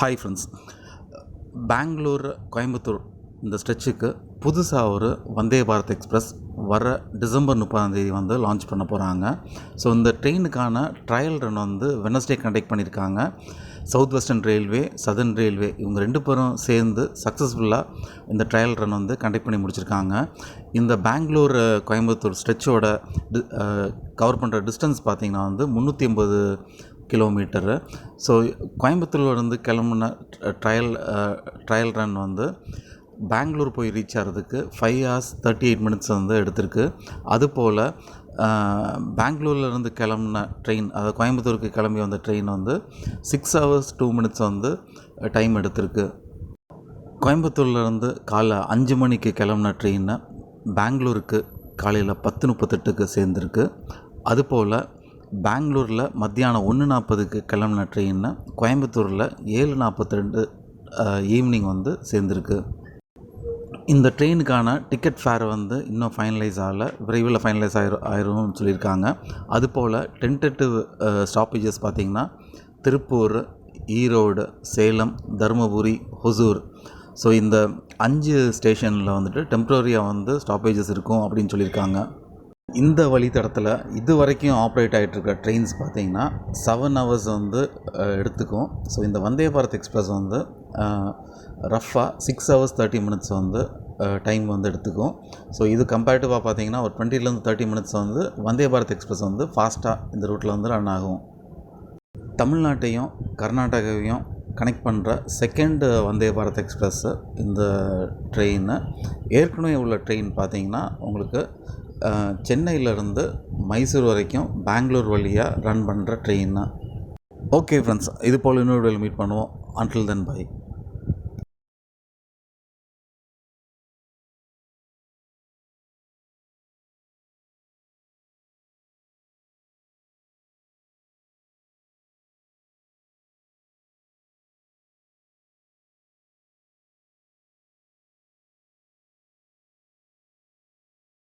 Hi friends Bangalore Coimbatore இந்த ஸ்ட்ரெச்சுக்கு புதுசாக ஒரு வந்தே பாரத் எக்ஸ்பிரஸ் வர டிசம்பர் முப்பதாந்தேதி வந்து லான்ச் பண்ண போகிறாங்க ஸோ இந்த ட்ரெயினுக்கான ட்ரையல் ரன் வந்து வெனஸ்டே கண்டக்ட் பண்ணியிருக்காங்க. South western railway southern railway இவங்க ரெண்டு பேரும் சேர்ந்து சக்ஸஸ்ஃபுல்லாக இந்த ட்ரையல் ரன் வந்து கண்டக்ட் பண்ணி முடிச்சிருக்காங்க. இந்த பெங்களூர் கோயம்புத்தூர் ஸ்ட்ரெச்சோட கவர் பண்ணுற டிஸ்டன்ஸ் பார்த்திங்கன்னா வந்து முந்நூற்றி ஐம்பது கிலோமீட்டரு ஸோ கோயம்புத்தூர்லேருந்து கிளம்புன ட்ரையல் ட்ரையல் ரன் வந்து பெங்களூர் போய் ரீச் ஆகிறதுக்கு five hours thirty eight minutes வந்து எடுத்திருக்கு. அதுபோல் பெங்களூர்லேருந்து கிளம்புன ட்ரெயின் அதாவது கோயம்புத்தூருக்கு கிளம்பி வந்த ட்ரெயின் வந்து சிக்ஸ் ஹவர்ஸ் டூ மினிட்ஸ் வந்து டைம் எடுத்திருக்கு. கோயம்புத்தூர்லேருந்து காலைல அஞ்சு மணிக்கு கிளம்புன ட்ரெயினை பெங்களூருக்கு காலையில் பத்து முப்பத்தெட்டுக்கு சேர்ந்துருக்கு. அதுபோல் பெங்களூரில் மத்தியானம் ஒன்று நாற்பதுக்கு கிளம்புன ட்ரெயினை கோயம்புத்தூரில் ஏழு நாற்பத்தி ரெண்டு ஈவினிங் வந்து சேர்ந்துருக்கு. இந்த ட்ரெயினுக்கான டிக்கெட் ஃபேர் வந்து இன்னும் ஃபைனலைஸ் ஆகலை. விரைவில் ஃபைனலைஸ் ஆயிரு ஆயிரும்னு சொல்லியிருக்காங்க. அதுபோல் டென்டேட்டிவ் ஸ்டாப்பேஜஸ் பார்த்திங்கன்னா திருப்பூர் ஈரோடு சேலம் தருமபுரி ஹொசூர். ஸோ இந்த அஞ்சு ஸ்டேஷனில் வந்துட்டு டெம்ப்ரரியாக வந்து ஸ்டாப்பேஜஸ் இருக்கும் அப்படின்னு சொல்லியிருக்காங்க. இந்த வழித்தடத்தில் இது வரைக்கும் ஆப்ரேட் ஆகிட்டுருக்க ட்ரெயின்ஸ் பார்த்திங்கன்னா செவன் ஹவர்ஸ் வந்து எடுத்துக்கும். ஸோ இந்த வந்தே பாரத் எக்ஸ்பிரஸ் வந்து ரஃபாக சிக்ஸ் ஹவர்ஸ் தேர்ட்டி மினிட்ஸ் வந்து டைம் வந்து எடுத்துக்கும். ஸோ இது கம்பேரிட்டிவாக பார்த்தீங்கன்னா ஒரு டுவெண்ட்டிலேருந்து தேர்ட்டி மினிட்ஸ் வந்து வந்தே பாரத் எக்ஸ்பிரஸ் வந்து ஃபாஸ்ட்டாக இந்த ரூட்டில் வந்து ரன் ஆகும். தமிழ்நாட்டையும் கர்நாடகாவையும் கனெக்ட் பண்ணுற செகண்ட் வந்தே பாரத் எக்ஸ்பிரஸ்ஸு இந்த ட்ரெயின் ஏற்கனவே உள்ள ட்ரெயின் பார்த்தீங்கன்னா உங்களுக்கு சென்னையிலேருந்து மைசூர் வரைக்கும் பெங்களூர் வழியாக ரன் பண்ணுற ட்ரெயின் ஓகே ஃப்ரெண்ட்ஸ் இது போல் இன்னொரு மீட் பண்ணுவோம். Until then by